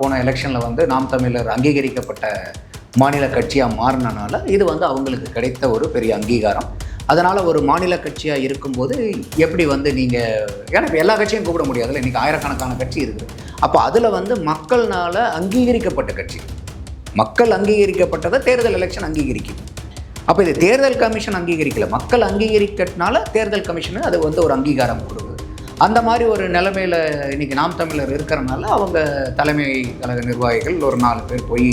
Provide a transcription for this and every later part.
போன எலெக்ஷனில் வந்து நாம் தமிழர் அங்கீகரிக்கப்பட்ட மாநில கட்சியாக மாறினனால இது வந்து அவங்களுக்கு கிடைத்த ஒரு பெரிய அங்கீகாரம். அதனால் ஒரு மாநில கட்சியாக இருக்கும்போது எப்படி வந்து நீங்கள் ஏன்னா இப்போ எல்லா கட்சியும் கூப்பிட முடியாதுல்ல இன்றைக்கி ஆயிரக்கணக்கான கட்சி இருக்குது. அப்போ அதில் வந்து மக்கள்னால் அங்கீகரிக்கப்பட்ட கட்சி. மக்கள் அங்கீகரிக்கப்பட்டதை தேர்தல் எலெக்ஷன் அங்கீகரிக்கும் அப்போ இது தேர்தல் கமிஷன் அங்கீகரிக்கல. மக்கள் அங்கீகரிக்கிறதுனால தேர்தல் கமிஷனு அது வந்து ஒரு அங்கீகாரம் கொடுக்கும் அந்த மாதிரி ஒரு நிலைமையில் இன்னைக்கு நாம் தமிழர் இருக்கிறனால அவங்க தலைமை கழக நிர்வாகிகள் ஒரு நாலு பேர் போய்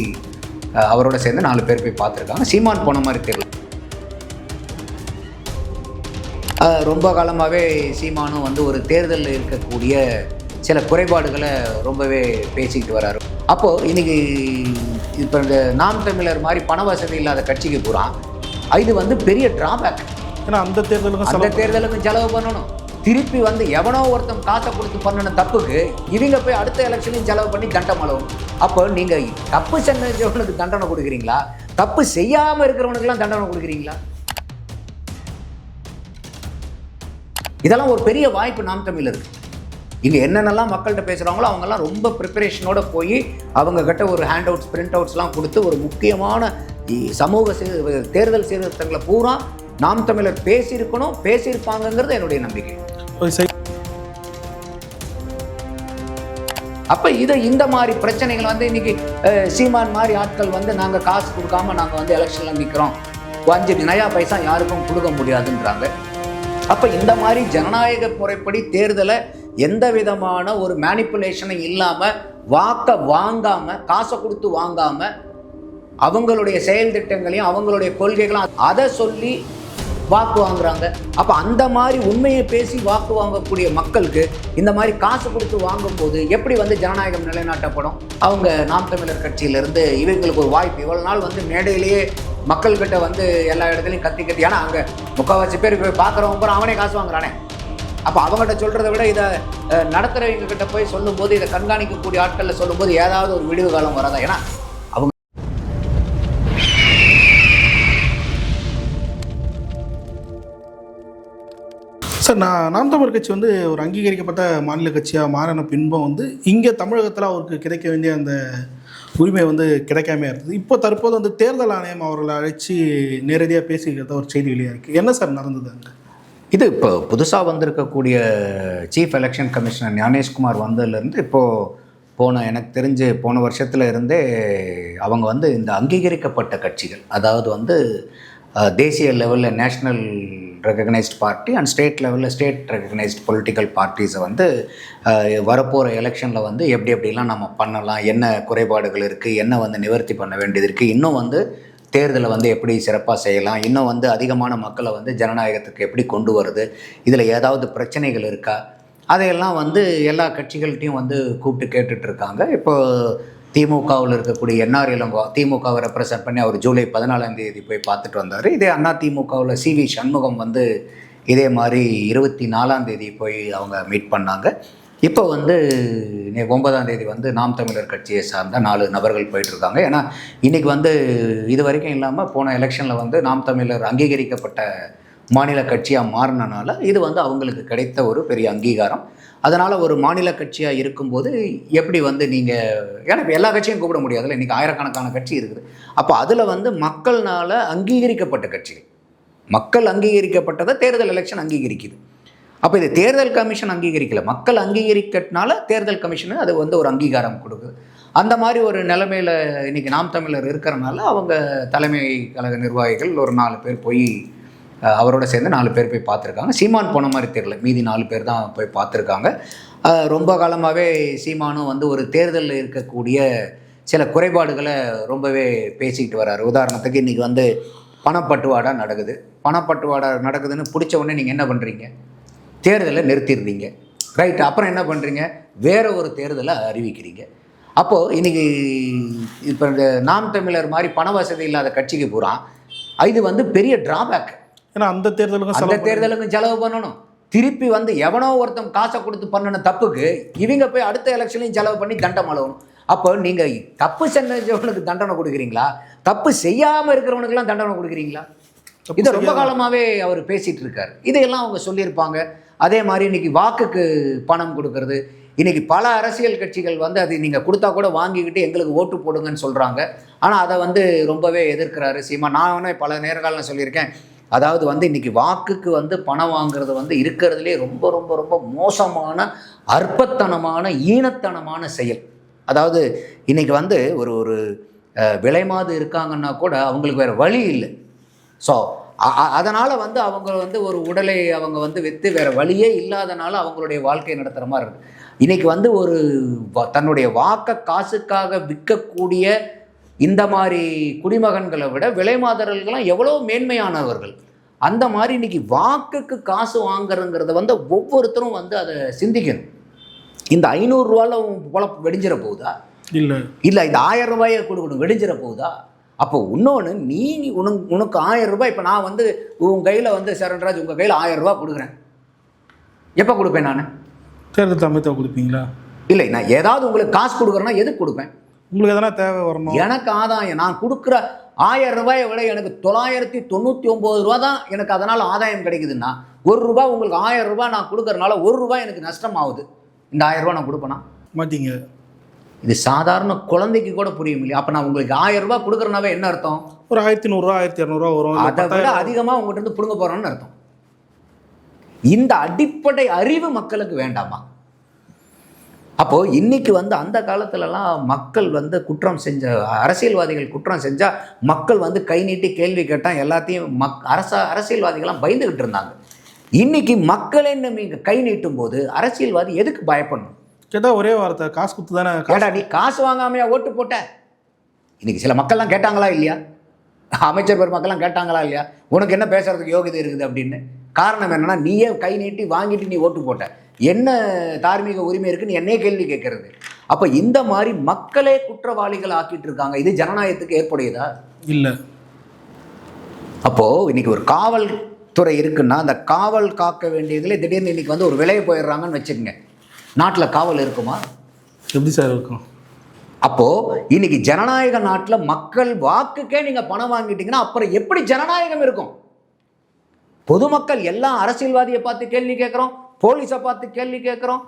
அவரோட சேர்ந்து நாலு பேர் போய் பார்த்துருக்காங்க. சீமான் போன மாதிரி தெரியல. ரொம்ப காலமாகவே சீமானும் வந்து ஒரு தேர்தலில் இருக்கக்கூடிய சில குறைபாடுகளை ரொம்பவே பேசிக்கிட்டு வராரு. அப்போது இன்னைக்கு இப்போ இந்த நாம் தமிழர் மாதிரி பண வசதி இல்லாத கட்சிக்கு பூரா இது வந்து பெரிய டிராபேக் ஏன்னா அந்த தேர்தலுக்கும் அந்த செலவு தேர்தலுக்கு செலவு பண்ணணும். திருப்பி வந்து எவனோ ஒருத்தன் காசை கொடுத்து பண்ணின தப்புக்கு இவங்க போய் அடுத்த எலெக்ஷனையும் செலவு பண்ணி தண்டம் அளவும் அப்போ நீங்கள் தப்பு செஞ்சவனுக்கு தண்டனை கொடுக்குறீங்களா? தப்பு செய்யாமல் இருக்கிறவனுக்கெல்லாம் தண்டனை கொடுக்குறீங்களா? இதெல்லாம் ஒரு பெரிய வாய்ப்பு நாம் தமிழ் இருக்கு இங்கே என்னென்னலாம் மக்கள்கிட்ட பேசுகிறாங்களோ அவங்கெல்லாம் ரொம்ப ப்ரிப்பரேஷனோட போய் அவங்க கிட்ட ஒரு ஹேண்ட் அவுட்ஸ் பிரிண்ட் அவுட்ஸ்லாம் கொடுத்து ஒரு முக்கியமான சமூக சீர் தேர்தல் சீர்திருத்தங்களை பூரா நாம் தமிழர் பேசியிருக்கணும் பேசியிருப்பாங்கங்கிறது என்னுடைய நம்பிக்கை. அப்போ இதை இந்த மாதிரி பிரச்சனைகள் வந்து இன்னைக்கு சீமான் மாதிரி ஆட்கள் வந்து நாங்கள் காசு கொடுக்காம நாங்கள் வந்து எலெக்ஷனில் நிற்கிறோம் அஞ்சு நயா பைசா யாருக்கும் கொடுக்க முடியாதுன்றாங்க. அப்போ இந்த மாதிரி ஜனநாயக முறைப்படி தேர்தலை எந்த விதமான ஒரு மேனிப்புலேஷனும் இல்லாமல் வாக்கை வாங்காமல் காசை கொடுத்து வாங்காமல் அவங்களுடைய செயல் திட்டங்களையும் அவங்களுடைய கொள்கைகளும் அதை சொல்லி வாக்கு வாங்குறாங்க. அப்போ அந்த மாதிரி உண்மையை பேசி வாக்கு வாங்கக்கூடிய மக்களுக்கு இந்த மாதிரி காசு கொடுத்து வாங்கும்போது எப்படி வந்து ஜனநாயகம் நிலைநாட்டப்படும்? அவங்க நாம் தமிழர் கட்சியிலேருந்து இவங்களுக்கு ஒரு வாய்ப்பு. இவ்வளோ நாள் வந்து மேடையிலேயே மக்கள்கிட்ட வந்து எல்லா இடத்துலையும் கத்தி கத்தி. ஏன்னா அங்கே முக்கால்வாசி பேர் போய் பார்க்குறவங்க அப்புறம் அவனே காசு வாங்குறானே. அப்போ அவங்ககிட்ட சொல்கிறத விட இதை நடத்துகிறவங்க கிட்ட போய் சொல்லும்போது இதை கண்காணிக்கக்கூடிய ஆட்களில் சொல்லும்போது ஏதாவது ஒரு விடுவு காலம் வராதா? ஏன்னா சார் நான் நாம் தமிழ் கட்சி வந்து ஒரு அங்கீகரிக்கப்பட்ட மாநில கட்சியாக மாறின பின்பம் வந்து இங்கே தமிழகத்தில் அவருக்கு கிடைக்க வேண்டிய அந்த உரிமை வந்து கிடைக்காம இருந்தது. இப்போ தற்போது வந்து தேர்தல் ஆணையம் அவர்களை அழைச்சி நேரடியாக பேசிக்கிறத ஒரு செய்தி வெளியாக இருக்குது என்ன சார் நடந்தது அங்கே? இது இப்போ புதுசாக வந்திருக்கக்கூடிய சீஃப் எலெக்ஷன் கமிஷனர் ஞானேஷ்குமார் வந்ததுலேருந்து இப்போது போன எனக்கு தெரிஞ்சு போன வருஷத்துல இருந்தே அவங்க வந்து இந்த அங்கீகரிக்கப்பட்ட கட்சிகள் அதாவது வந்து தேசிய லெவலில் national recognised party and state லெவலில் ஸ்டேட் ரெகக்னைஸ்ட் பொலிட்டிக்கல் பார்ட்டிஸை வந்து வரப்போகிற எலெக்ஷனில் வந்து எப்படி எப்படிலாம் நம்ம பண்ணலாம் என்ன குறைபாடுகள் இருக்குது என்ன வந்து நிவர்த்தி பண்ண வேண்டியது இருக்குது இன்னும் வந்து தேர்தலை வந்து எப்படி சிறப்பாக செய்யலாம் இன்னும் வந்து அதிகமான மக்களை வந்து ஜனநாயகத்துக்கு எப்படி கொண்டு வருது இதில் ஏதாவது பிரச்சனைகள் இருக்கா அதையெல்லாம் வந்து எல்லா கட்சிகள்கிட்டையும் வந்து கூப்பிட்டு கேட்டுட்ருக்காங்க இருக்காங்க. இப்போ திமுகவில் இருக்கக்கூடிய என்ஆர் இளங்கோ திமுகவை ரெப்ரசன்ட் பண்ணி அவர் ஜூலை பதினாலாம் தேதி போய் பார்த்துட்டு வந்தார். இதே அண்ணா திமுகவில் சி வி சண்முகம் வந்து இதே மாதிரி இருபத்தி நாலாம் தேதி போய் அவங்க மீட் பண்ணாங்க. இப்போ வந்து இன்னைக்கு ஒன்பதாம் தேதி வந்து நாம் தமிழர் கட்சியை சார்ந்த நாலு நபர்கள் போயிட்டுருக்காங்க ஏன்னா இன்னைக்கு வந்து இது வரைக்கும் இல்லாமல் போன எலெக்ஷனில் வந்து நாம் தமிழர் அங்கீகரிக்கப்பட்ட மாநில கட்சியாக மாறினனால இது வந்து அவங்களுக்கு கிடைத்த ஒரு பெரிய அங்கீகாரம். அதனால் ஒரு மாநில கட்சியாக இருக்கும்போது எப்படி வந்து நீங்கள் ஏன்னா எல்லா கட்சியும் கூப்பிட முடியாதுல்ல இன்றைக்கி ஆயிரக்கணக்கான கட்சி இருக்குது. அப்போ அதில் வந்து மக்கள்னால் அங்கீகரிக்கப்பட்ட கட்சிகள். மக்கள் அங்கீகரிக்கப்பட்டதை தேர்தல் எலெக்ஷன் அங்கீகரிக்குது. அப்போ இது தேர்தல் கமிஷன் அங்கீகரிக்கல. மக்கள் அங்கீகரிக்கிறதுனால தேர்தல் கமிஷனு அது வந்து ஒரு அங்கீகாரம் கொடுக்குது. அந்த மாதிரி ஒரு நிலைமையில் இன்னைக்கு நாம் தமிழர் இருக்கிறனால அவங்க தலைமை கழக நிர்வாகிகள் ஒரு நாலு பேர் போய் அவரோட சேர்ந்து நாலு பேர் போய் பார்த்துருக்காங்க. சீமான் போன மாதிரி தெரியல. மீதி நாலு பேர் தான் போய் பார்த்துருக்காங்க. ரொம்ப காலமாகவே சீமானும் வந்து ஒரு தேர்தலில் இருக்கக்கூடிய சில குறைபாடுகளை ரொம்பவே பேசிக்கிட்டு வர்றாரு உதாரணத்துக்கு இன்றைக்கி வந்து பணப்பட்டுவாடா நடக்குது. பணப்பட்டுவாடா நடக்குதுன்னு பிடிச்ச உடனே நீங்கள் என்ன பண்ணுறீங்க தேர்தலை நிறுத்திடுறீங்க. ரைட். அப்புறம் என்ன பண்ணுறீங்க வேறு ஒரு தேர்தலை அறிவிக்கிறீங்க. அப்போது இன்றைக்கி இப்போ இந்த நாம் தமிழர் மாதிரி பண வசதி இல்லாத கட்சிக்கு பூரா இது வந்து பெரிய டிராபேக் ஏன்னா அந்த தேர்தலுக்கும் அந்த தேர்தலுக்கும் செலவு பண்ணணும். திருப்பி வந்து எவனோ ஒருத்தன் காசை கொடுத்து பண்ணின தப்புக்கு இவங்க போய் அடுத்த எலெக்ஷன்லையும் செலவு பண்ணி தண்டம் அளவணும் அப்போ நீங்கள் தப்பு செஞ்சவனுக்கு தண்டனை கொடுக்குறீங்களா? தப்பு செய்யாமல் இருக்கிறவனுக்கெல்லாம் தண்டனை கொடுக்குறீங்களா? இதை ரொம்ப காலமாகவே அவர் பேசிட்டு இருக்காரு. இதையெல்லாம் அவங்க சொல்லியிருப்பாங்க. அதே மாதிரி இன்னைக்கு வாக்குக்கு பணம் கொடுக்கறது இன்னைக்கு பல அரசியல் கட்சிகள் வந்து அது நீங்கள் கொடுத்தா கூட வாங்கிக்கிட்டு எங்களுக்கு ஓட்டு போடுங்கன்னு சொல்கிறாங்க ஆனால் அதை வந்து ரொம்பவே எதிர்க்கிறாரு. சீமா நான் பல நேரங்களில் சொல்லியிருக்கேன். அதாவது வந்து இன்றைக்கி வாக்குக்கு வந்து பணம் வாங்குறது வந்து இருக்கிறதுலே ரொம்ப ரொம்ப ரொம்ப மோசமான அற்பத்தனமான ஈனத்தனமான செயல். அதாவது இன்றைக்கி வந்து ஒரு ஒரு விலைமாது இருக்காங்கன்னா கூட அவங்களுக்கு வேறு வழி இல்லை. ஸோ அதனால் வந்து அவங்க வந்து ஒரு உடலை அவங்க வந்து விற்று வேறு வழியே இல்லாதனால அவங்களுடைய வாழ்க்கை நடத்துகிற மாதிரி இருக்குது இன்றைக்கி வந்து ஒரு வ- தன்னுடைய வாக்கை காசுக்காக விற்கக்கூடிய இந்த மாதிரி குடிமகன்களை விட விலைமாதர்கள்லாம் எவ்வளோ மேன்மையானவர்கள். அந்த மாதிரி இன்னைக்கு வாக்குக்கு காசு வாங்குறங்கிறத வந்து ஒவ்வொருத்தரும் வந்து அதை சிந்திக்கணும். இந்த ஐநூறுரூவால பொழப்பு வெடிஞ்சிட போகுதா? இல்லை. இல்லை இந்த ஆயிரம் ரூபாயை கொடுக்கணும் வெடிஞ்சிட போகுதா? அப்போ இன்னொன்று நீ உனக்கு உனக்கு ஆயிரம் ரூபாய் இப்போ நான் வந்து உன் கையில் வந்து சரண்ராஜ் உங்கள் கையில் ஆயிரம் ரூபாய் கொடுக்குறேன். எப்போ கொடுப்பேன் நான்? தேர்தல் சமயத்தை கொடுப்பீங்களா? இல்லை நான் ஏதாவது உங்களுக்கு காசு கொடுக்குறேன்னா எதுக்கு கொடுப்பேன்? உங்களுக்கு எதனா தேவை வரணும்? எனக்கு ஆதாயம். நான் கொடுக்குற ஆயிரம் ரூபாயை விட எனக்கு தொள்ளாயிரத்தி தொண்ணூற்றி ஒம்பது ரூபா தான் எனக்கு அதனால் ஆதாயம் கிடைக்குதுன்னா ஒரு ரூபாய் உங்களுக்கு ஆயிரம் ரூபாய் நான் கொடுக்கறனால ஒரு ரூபாய் எனக்கு நஷ்டம் ஆகுது இந்த ஆயிரம் ரூபாய் நான் கொடுப்பேனா? மாட்டீங்க. இது சாதாரண குழந்தைக்கு கூட புரியும் இல்லையா? அப்போ நான் உங்களுக்கு ஆயிரம் ரூபாய் கொடுக்குறனாவே என்ன அர்த்தம்? ஒரு ஆயிரத்தி நூறுரூவா ஆயிரத்தி இரநூறுவா வரும். அதை விட அதிகமாக உங்கள்கிட்ட இருந்து பிடுங்க போகிறோன்னு அர்த்தம். இந்த அடிப்படை அறிவு மக்களுக்கு வேண்டாமா? அப்போ இன்னைக்கு வந்து அந்த காலத்துலலாம் மக்கள் வந்து குற்றம் செஞ்ச அரசியல்வாதிகள் குற்றம் செஞ்சா மக்கள் வந்து கை நீட்டி கேள்வி கேட்டால் எல்லாத்தையும் மக் அரச அரசியல்வாதிகள்லாம் பயந்துகிட்டு இருந்தாங்க. இன்னைக்கு மக்களே நம்ம கை நீட்டும் போது அரசியல்வாதி எதுக்கு பயப்படணும்? கேட்டால் ஒரே வார்த்தை காசு கொடுத்து தானே காசு ஏடா நீ காசு வாங்காமையா ஓட்டு போட்ட? இன்னைக்கு சில மக்கள்லாம் கேட்டாங்களா இல்லையா? அமைச்சர் பெருமக்கள்லாம் கேட்டாங்களா இல்லையா? உனக்கு என்ன பேசுறதுக்கு யோகிதை இருக்குது அப்படின்னு. காரணம் என்னன்னா நீயே கை நீட்டி வாங்கிட்டு நீ ஓட்டு போட்ட. என்ன தார்மீக உரிமை இருக்கு நீ என்னையே கேள்வி கேட்கறது. அப்போ இந்த மாதிரி மக்களே குற்றவாளிகள் ஆக்கிட்டு இருக்காங்க. இது ஜனநாயகத்துக்கு ஏற்புடையதா? இல்லை. அப்போ இன்னைக்கு ஒரு காவல்துறை இருக்குன்னா அந்த காவல் காக்க வேண்டியதுல திடீர்னு இன்னைக்கு வந்து ஒரு விலையை போயிடுறாங்கன்னு வச்சுக்கோங்க. நாட்டில் காவல் இருக்குமா? எப்படி சார் இருக்கும்? அப்போது இன்னைக்கு ஜனநாயக நாட்டில் மக்கள் வாக்குக்கே நீங்கள் பணம் வாங்கிட்டீங்கன்னா அப்புறம் எப்படி ஜனநாயகம் இருக்கும்? பொதுமக்கள் எல்லாம் அரசியல்வாதியை பார்த்து கேள்வி கேட்குறோம். போலீஸை பார்த்து கேள்வி கேட்குறோம்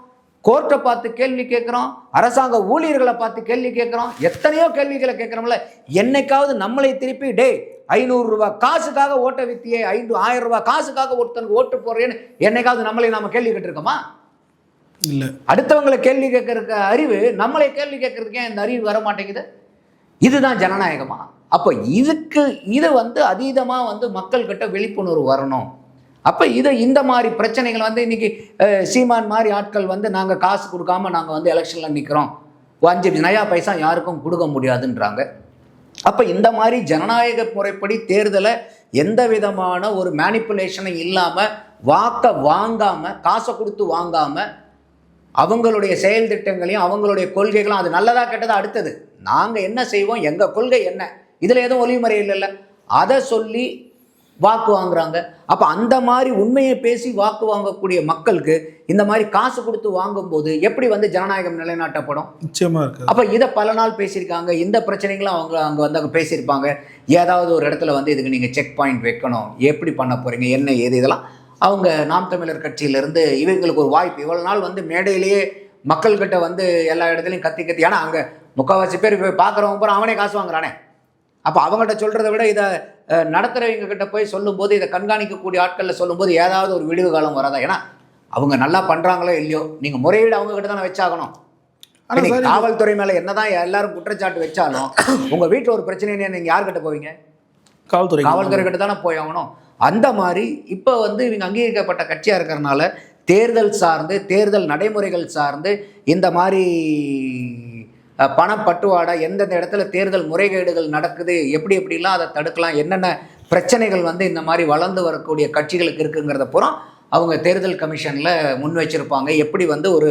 கோர்ட்டை பார்த்து கேள்வி கேட்குறோம் அரசாங்க ஊழியர்களை பார்த்து கேள்வி கேட்குறோம் எத்தனையோ கேள்விகளை கேட்குறோம்ல என்னைக்காவது நம்மளை திருப்பி டேய் ஐநூறுரூவா காசுக்காக ஓட்ட வித்தியே ஐந்து ஆயிரம் ரூபாய் காசுக்காக ஒருத்தனுக்கு ஓட்டு போடுறேன்னு என்னைக்காவது நம்மளை நாம கேள்வி கேட்டிருக்கோமா? இல்லை. அடுத்தவங்களை கேள்வி கேட்கறதுக்கு அறிவு நம்மளை கேள்வி கேட்கறதுக்கு இந்த அறிவு வர மாட்டேங்குது? இதுதான் ஜனநாயகமா. அப்போ இதுக்கு இது வந்து அதீதமாக வந்து மக்கள்கிட்ட விழிப்புணர்வு வரணும். அப்போ இது இந்த மாதிரி பிரச்சனைகள் வந்து இன்னைக்கு சீமான் மாதிரி ஆட்கள் வந்து நாங்கள் காசு கொடுக்காம நாங்கள் வந்து எலெக்ஷனில் நிற்கிறோம் அஞ்சு நயா பைசா யாருக்கும் கொடுக்க முடியாதுன்றாங்க. அப்போ இந்த மாதிரி ஜனநாயக முறைப்படி தேர்தலை எந்த விதமான ஒரு மேனிப்புலேஷனும் இல்லாமல் வாக்கை வாங்காமல் காசை கொடுத்து வாங்காமல் அவங்களுடைய செயல் திட்டங்களையும் அவங்களுடைய கொள்கைகளும் அது நல்லதாக கெட்டதா அடுத்தது. நாங்கள் என்ன செய்வோம் எங்கள் கொள்கை என்ன? இதில் எதுவும் ஒளிமுறை இல்லைல்ல. அதை சொல்லி வாக்கு வாங்குறாங்க. அப்போ அந்த மாதிரி உண்மையை பேசி வாக்கு வாங்கக்கூடிய மக்களுக்கு இந்த மாதிரி காசு கொடுத்து வாங்கும்போது எப்படி வந்து ஜனநாயகம் நிலைநாட்டப்படும்? நிச்சயமாக இருக்காது அப்போ இதை பல நாள் பேசியிருக்காங்க. இந்த பிரச்சனைகளும் அவங்க அங்கே வந்து அங்கே பேசியிருப்பாங்க. ஏதாவது ஒரு இடத்துல வந்து இதுக்கு நீங்கள் செக் பாயிண்ட் வைக்கணும். எப்படி பண்ண போகிறீங்க என்ன ஏது இதெல்லாம் அவங்க நாம் தமிழர் கட்சியிலேருந்து இவங்களுக்கு ஒரு வாய்ப்பு. இவ்வளோ நாள் வந்து மேடையிலேயே மக்கள்கிட்ட வந்து எல்லா இடத்துலையும் கத்தி கத்தி. ஏன்னா அங்கே முக்கால்வாசி பேர் இப்போ பார்க்குறவங்க பூரா அவனே காசு வாங்குறானே. அப்போ அவங்ககிட்ட சொல்கிறத விட இதை அஹ், நடத்துறவங்க கிட்ட போய் சொல்லும்போது இதை கண்காணிக்கக்கூடிய ஆட்களில் சொல்லும்போது ஏதாவது ஒரு விடிவு காலம் வராதா? ஏன்னா அவங்க நல்லா பண்ணுறாங்களோ இல்லையோ நீங்கள் முறையீடு அவங்க கிட்ட தானே வச்சாகணும். ஆனால் காவல்துறை மேல என்னதான் எல்லாரும் குற்றச்சாட்டு வச்சாலும் உங்க வீட்டுல ஒரு பிரச்சனை நீங்க யார்கிட்ட போவீங்க? காவல்துறை காவல்துறை கிட்ட தானே போய் ஆகணும். அந்த மாதிரி இப்போ வந்து இவங்க அங்கீகரிக்கப்பட்ட கட்சியா இருக்கிறனால தேர்தல் சார்ந்து தேர்தல் நடைமுறைகள் சார்ந்து இந்த மாதிரி பணப்பட்டுவாடா எந்தெந்த இடத்துல தேர்தல் முறைகேடுகள் நடக்குது எப்படி எப்படிலாம் அதை தடுக்கலாம் என்னென்ன பிரச்சனைகள் வந்து இந்த மாதிரி வளர்ந்து வரக்கூடிய கட்சிகளுக்கு இருக்குங்கிறத பூரா அவங்க தேர்தல் கமிஷனில் முன் வச்சுருப்பாங்க. எப்படி வந்து ஒரு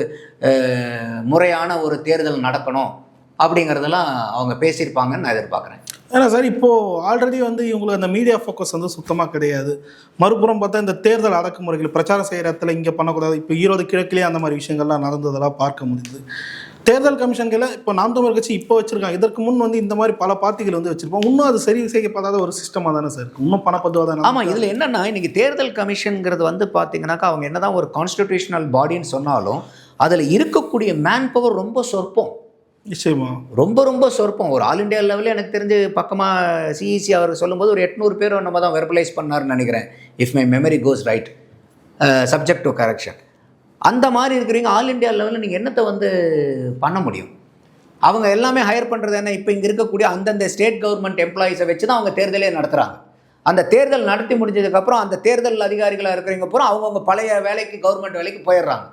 முறையான ஒரு தேர்தல் நடக்கணும் அப்படிங்கிறதெல்லாம் அவங்க பேசியிருப்பாங்கன்னு நான் எதிர்பார்க்குறேன். ஏன்னா சார் இப்போது ஆல்ரெடி வந்து இவங்களுக்கு அந்த மீடியா ஃபோக்கஸ் வந்து சுத்தமாக கிடையாது. மறுபுறம் பார்த்தா இந்த தேர்தல் அடக்குமுறைகள் பிரச்சாரம் செய்கிற இடத்துல இங்கே பண்ணக்கூடாது. இப்போ ஈரோடு கிழக்கிலே அந்த மாதிரி விஷயங்கள்லாம் நடந்ததெல்லாம் பார்க்க முடியுது. தேர்தல் கமிஷன்களை இப்போ நாம் தமிழர் கட்சி இப்போ வச்சிருக்காங்க. இதற்கு முன் வந்து இந்த மாதிரி பல பார்ட்டிகள் வந்து வச்சிருப்போம் இன்னும் அது சரி செய்யப்படாத ஒரு சிஸ்டமாக தானே சார். இன்னும் பணப்பதுவாக தானே ஆமாம் இதில் என்னன்னா இன்னைக்கு தேர்தல் கமிஷனுங்கிறது வந்து பார்த்தீங்கன்னாக்கா அவங்க என்னதான் ஒரு கான்ஸ்டிடியூஷனல் பாடின்னு சொன்னாலும் அதில் இருக்கக்கூடிய மேன் பவர் ரொம்ப சொற்பம். நிச்சயமா. ரொம்ப ரொம்ப சொற்பம். ஒரு ஆல் இண்டியா லெவலில் எனக்கு தெரிஞ்சு பக்கமாக சிஇசி அவர் சொல்லும்போது ஒரு எட்நூறு பேர் நம்ம தான் வெர்பலைஸ் பண்ணாருன்னு நினைக்கிறேன். If my memory goes right subject to correction அந்த மாதிரி இருக்கிறீங்க ஆல் இண்டியா லெவலில் நீங்கள் என்னத்தை வந்து பண்ண முடியும்? அவங்க எல்லாமே ஹையர் பண்ணுறது என்ன? இப்போ இங்கே இருக்கக்கூடிய அந்தந்த ஸ்டேட் கவர்மெண்ட் எம்ப்ளாயீஸை வச்சு தான் அவங்க தேர்தலே நடத்துகிறாங்க அந்த தேர்தல் நடத்தி முடிஞ்சதுக்கப்புறம் அந்த தேர்தல் அதிகாரிகளாக இருக்கிறவங்க பூரா அவங்கவுங்க பழைய வேலைக்கு கவர்மெண்ட் வேலைக்கு போயிடுறாங்க.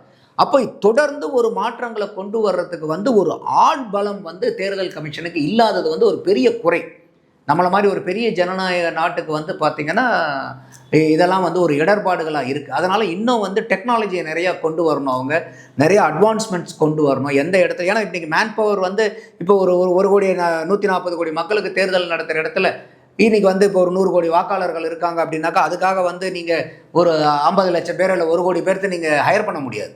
அப்போ தொடர்ந்து ஒரு மாற்றங்களை கொண்டு வர்றதுக்கு வந்து ஒரு ஆள் பலம் வந்து தேர்தல் கமிஷனுக்கு இல்லாதது வந்து ஒரு பெரிய குறை. நம்மளை மாதிரி ஒரு பெரிய ஜனநாயக நாட்டுக்கு வந்து பார்த்திங்கன்னா இதெல்லாம் வந்து ஒரு இடர்பாடுகளாக இருக்குது அதனால் இன்னும் வந்து டெக்னாலஜியை நிறையா கொண்டு வரணும் அவங்க. நிறைய அட்வான்ஸ்மெண்ட்ஸ் கொண்டு வரணும் எந்த இடத்துல ஏன்னா இன்றைக்கி மேன் பவர் வந்து இப்போ ஒரு ஒரு ஒரு கோடி நூற்றி நாற்பது கோடி மக்களுக்கு தேர்தல் நடத்துகிற இடத்துல இன்றைக்கி வந்து இப்போ ஒரு நூறு கோடி வாக்காளர்கள் இருக்காங்க அப்படின்னாக்கா அதுக்காக வந்து நீங்கள் ஒரு ஐம்பது லட்சம் பேர் இல்லை ஒரு கோடி பேர்த்து நீங்கள் ஹையர் பண்ண முடியாது.